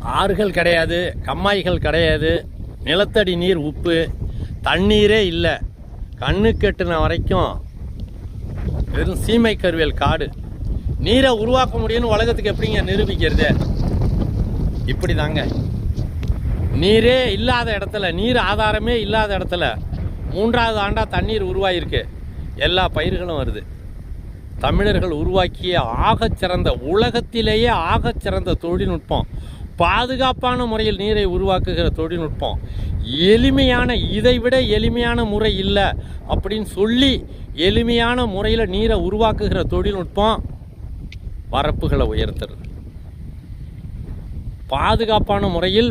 ஆறுகள் கிடையாது கம்மாய்கள் கிடையாது நிலத்தடி நீர் உப்பு தண்ணீரே இல்லை. கண்ணு கெட்டின வரைக்கும் வெறும் சீமை கருவியல் காடு. நீரை உருவாக்க முடியும்னு உலகத்துக்கு எப்படிங்க நிரூபிக்கிறது? இப்படி தாங்க நீரே இல்லாத இடத்துல நீர் ஆதாரமே இல்லாத இடத்துல மூன்றாவது ஆண்டாக தண்ணீர் உருவாயிருக்கு. எல்லா பயிர்களும் வருது. தமிழர்கள் உருவாக்கிய ஆகச்சிறந்த உலகத்திலேயே ஆகச்சிறந்த தொழில்நுட்பம் பாதுகாப்பான முறையில் நீரை உருவாக்குகிற தொழில்நுட்பம். எளிமையான இதை விட எளிமையான முறை இல்லை அப்படின்னு சொல்லி எளிமையான முறையில் நீரை உருவாக்குகிற தொழில்நுட்பம் வரப்புகளை உயர்த்துறது. பாதுகாப்பான முறையில்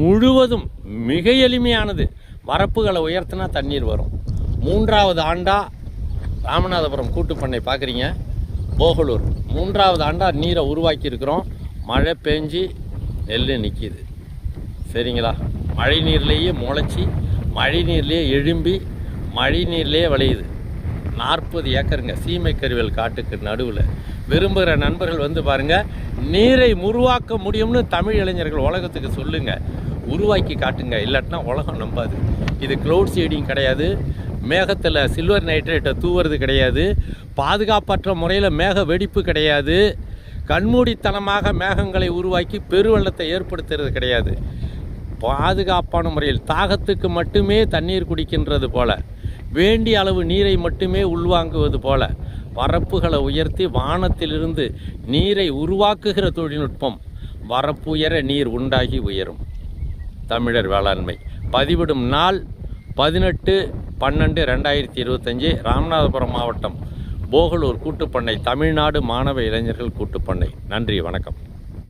முழுவதும் மிக எளிமையானது வரப்புகளை உயர்த்தினா தண்ணீர் வரும். மூன்றாவது ஆண்டா ராமநாதபுரம் கூட்டுப்பண்ணை பார்க்குறீங்க போகலூர். மூன்றாவது ஆண்டா நீரை உருவாக்கி இருக்கிறோம் மழை பெஞ்சு நெல் நிற்கிது சரிங்களா? மழை நீர்லேயே முளைச்சி மழை நீர்லேயே எழும்பி மழை நீர்லேயே விளையுது நாற்பது ஏக்கருங்க சீமை கருவேல் காட்டுக்கு நடுவில். விரும்புகிற நண்பர்கள் வந்து பாருங்க நீரை உருவாக்க முடியும்னு தமிழ் இளைஞர்கள் உலகத்துக்கு சொல்லுங்கள் உருவாக்கி காட்டுங்க இல்லாட்டினா உலகம் நம்பாது. இது க்ளவுட் சீடிங் கிடையாது. மேகத்தில் சில்வர் நைட்ரேட்டை தூவுறது கிடையாது. பாதுகாப்பற்ற முறையில் மேக வெடிப்பு கிடையாது. கண்மூடித்தனமாக மேகங்களை உருவாக்கி பெருவெள்ளத்தை ஏற்படுத்துறது கிடையாது. பாதுகாப்பான முறையில் தாகத்துக்கு மட்டுமே தண்ணீர் குடிக்கின்றது போல வேண்டிய அளவு நீரை மட்டுமே உள்வாங்குவது போல வரப்புகளை உயர்த்தி வானத்திலிருந்து நீரை உருவாக்குகிற தொழில்நுட்பம் வரப்புயர நீர் உண்டாகி உயரும். தமிழர் வேளாண்மை. பதிவிடும் நாள் பதினெட்டு பன்னெண்டு ரெண்டாயிரத்தி இருபத்தஞ்சி ராமநாதபுரம் மாவட்டம் போகலூர் கூட்டுப்பண்ணை தமிழ்நாடு மாணவ இளைஞர்கள் கூட்டுப்பண்ணை. நன்றி வணக்கம்.